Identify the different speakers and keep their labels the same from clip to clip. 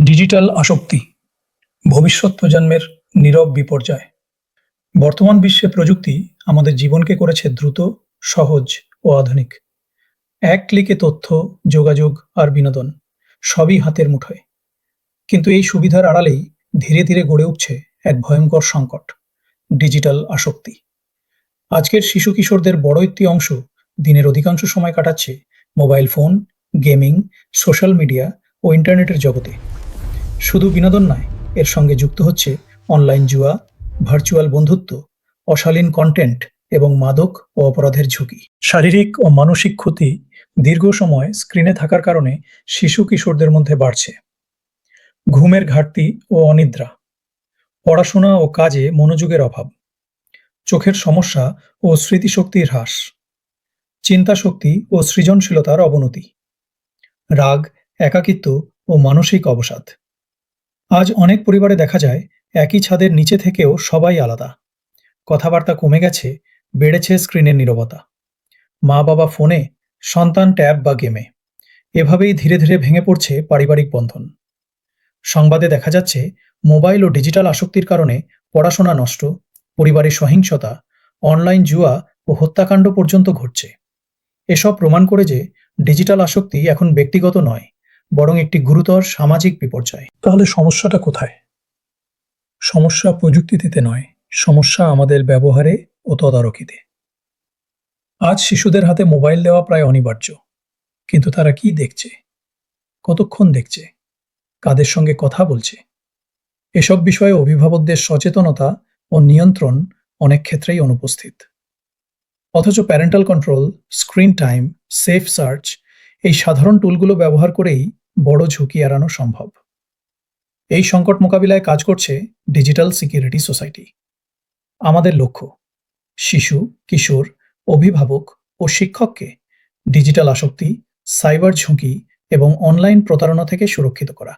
Speaker 1: Digital আসক্তি, ভবিষ্যৎ প্রজন্মের নীরব বিপর্যয়। বর্তমান বিশ্বে প্রযুক্তি আমাদের জীবনকে করেছে দ্রুত, সহজ ও আধুনিক। এক ক্লিকে তথ্য, যোগাযোগ আর বিনোদন সবই হাতের মুঠোয়। কিন্তু এই সুবিধার আড়ালেই ধীরে ধীরে গড়ে উঠছে এক ভয়ঙ্কর সংকট, ডিজিটাল আসক্তি। আজকের শিশু কিশোরদের বড় একটি অংশ দিনের অধিকাংশ সময় কাটাচ্ছে mobile phone, gaming, social media ও ইন্টারনেটের জগতে। শুধু বিনোদন নয়, এর সঙ্গে যুক্ত হচ্ছে অনলাইন জুয়া, ভার্চুয়াল বন্ধুত্ব, অশালীন কন্টেন্ট এবং মাদক ও অপরাধের ঝুঁকি। শারীরিক ও মানসিক ক্ষতি দীর্ঘ সময় স্ক্রিনে থাকার কারণে শিশু কিশোরদের মধ্যে বাড়ছে। ঘুমের ঘাটতি ও অনিদ্রা, পড়াশোনা ও কাজে মনোযোগের অভাব, চোখের সমস্যা ও স্মৃতিশক্তির হ্রাস, চিন্তা শক্তি ও সৃজনশীলতার অবনতি, রাগ, একাকিত্ব ও মানসিক অবসাদ। আজ অনেক পরিবারে দেখা যায় একই ছাদের নিচে থেকেও সবাই আলাদা। কথাবার্তা কমে গেছে, বেড়েছে স্ক্রিনের নীরবতা। মা বাবা ফোনে, সন্তান ট্যাব বা গেমে। এভাবেই ধীরে ধীরে ভেঙে পড়ছে পারিবারিক বন্ধন। সংবাদে দেখা যাচ্ছে, মোবাইল ও ডিজিটাল আসক্তির কারণে পড়াশোনা নষ্ট, পরিবারের সহিংসতা, অনলাইন জুয়া ও হত্যাকাণ্ড পর্যন্ত ঘটছে। এসব প্রমাণ করে যে ডিজিটাল আসক্তি এখন ব্যক্তিগত নয় বরং একটি গুরুতর সামাজিক বিপর্যয়। তাহলে সমস্যাটা কোথায়? সমস্যা প্রযুক্তিতে নয়, সমস্যা আমাদের ব্যবহারে ও তদারকিতে। আজ শিশুদের হাতে মোবাইল দেওয়া প্রায় অনিবার্য। কিন্তু তারা কি দেখছে? কতক্ষণ দেখছে? কাদের সঙ্গে কথা বলছে? এসব বিষয়ে অভিভাবকদের সচেতনতা ও নিয়ন্ত্রণ অনেক ক্ষেত্রেই অনুপস্থিত। অথচ parental control, screen time, safe search এই সাধারণ টুলগুলো ব্যবহার করেই বড় ঝুঁকি এড়ানো সম্ভব। এই সংকট মোকাবিলায় কাজ করছে ডিজিটাল সিকিউরিটি সোসাইটি। আমাদের লক্ষ্য, শিশু, কিশোর, অভিভাবক ও শিক্ষককে ডিজিটাল আসক্তি, সাইবার ঝুঁকি এবং অনলাইন প্রতারণা থেকে সুরক্ষিত করা।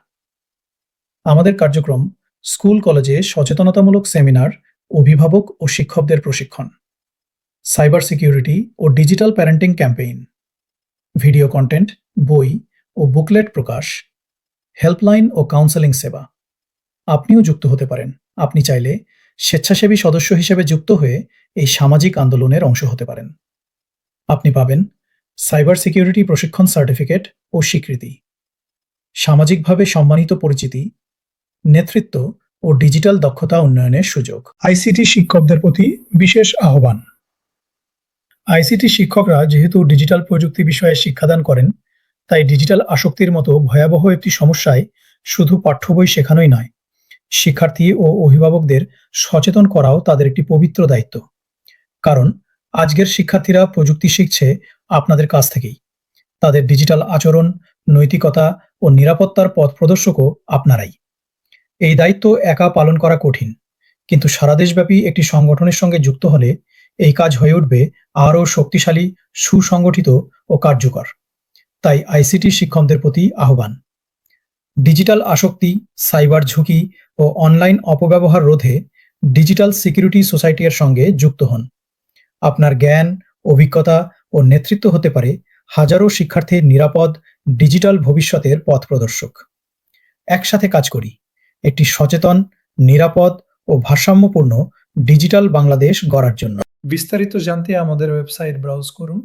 Speaker 1: আমাদের কার্যক্রম স্কুল কলেজে সচেতনতামূলক সেমিনার, অভিভাবক ও শিক্ষকদের প্রশিক্ষণ। সাইবার সিকিউরিটি ও digital parenting campaign. Video content, বই ও বুকলেট প্রকাশ, হেল্পলাইন ও কাউন্সেলিং সেবা। আপনিও যুক্ত হতে পারেন। আপনি চাইলে স্বেচ্ছাসেবী সদস্য হিসেবে যুক্ত হয়ে এই সামাজিক আন্দোলনের অংশ হতে পারেন। আপনি পাবেন সাইবার সিকিউরিটি প্রশিক্ষণ সার্টিফিকেট ও স্বীকৃতি, সামাজিকভাবে সম্মানিত পরিচিতি, নেতৃত্ব ও ডিজিটাল দক্ষতা উন্নয়নের সুযোগ। আইসিটি শিক্ষকদের প্রতি বিশেষ আহ্বান। আইসিটি শিক্ষকরা যেহেতু ডিজিটাল প্রযুক্তি বিষয়ে শিক্ষাদান করেন তাই ডিজিটাল আসক্তির মতো ভয়াবহ একটি সমস্যায় শুধু পাঠ্য বই শেখানোই নয়, শিক্ষার্থী ও অভিভাবকদের সচেতন করাও তাদের একটি পবিত্র দায়িত্ব। কারণ আজকের শিক্ষার্থীরা প্রযুক্তি শিখছে আপনাদের কাছ থেকেই। তাদের ডিজিটাল আচরণ, নৈতিকতা ও নিরাপত্তার পথ প্রদর্শকও আপনারাই। এই দায়িত্ব একা পালন করা কঠিন, কিন্তু সারা দেশব্যাপী একটি সংগঠনের সঙ্গে যুক্ত হলে এই কাজ হয়ে উঠবে আরও শক্তিশালী, সুসংগঠিত ও কার্যকর। তাই আইসিটি শিক্ষকদের প্রতি আহ্বান। ডিজিটাল আসক্তি, সাইবার ঝুঁকি ও অনলাইন অপব্যবহার রোধে ডিজিটাল সিকিউরিটি সোসাইটি এর সঙ্গে যুক্ত হন। আপনার জ্ঞান, অভিজ্ঞতা ও নেতৃত্ব হতে পারে হাজারো শিক্ষার্থীর নিরাপদ, ডিজিটাল ভবিষ্যতের পথ প্রদর্শক। একসাথে কাজ করি। একটি সচেতন, নিরাপদ ও ভারসাম্যপূর্ণ ডিজিটাল বাংলাদেশ গড়ার জন্য। বিস্তারিত জানতে আমাদের ওয়েবসাইট ব্রাউজ করুন।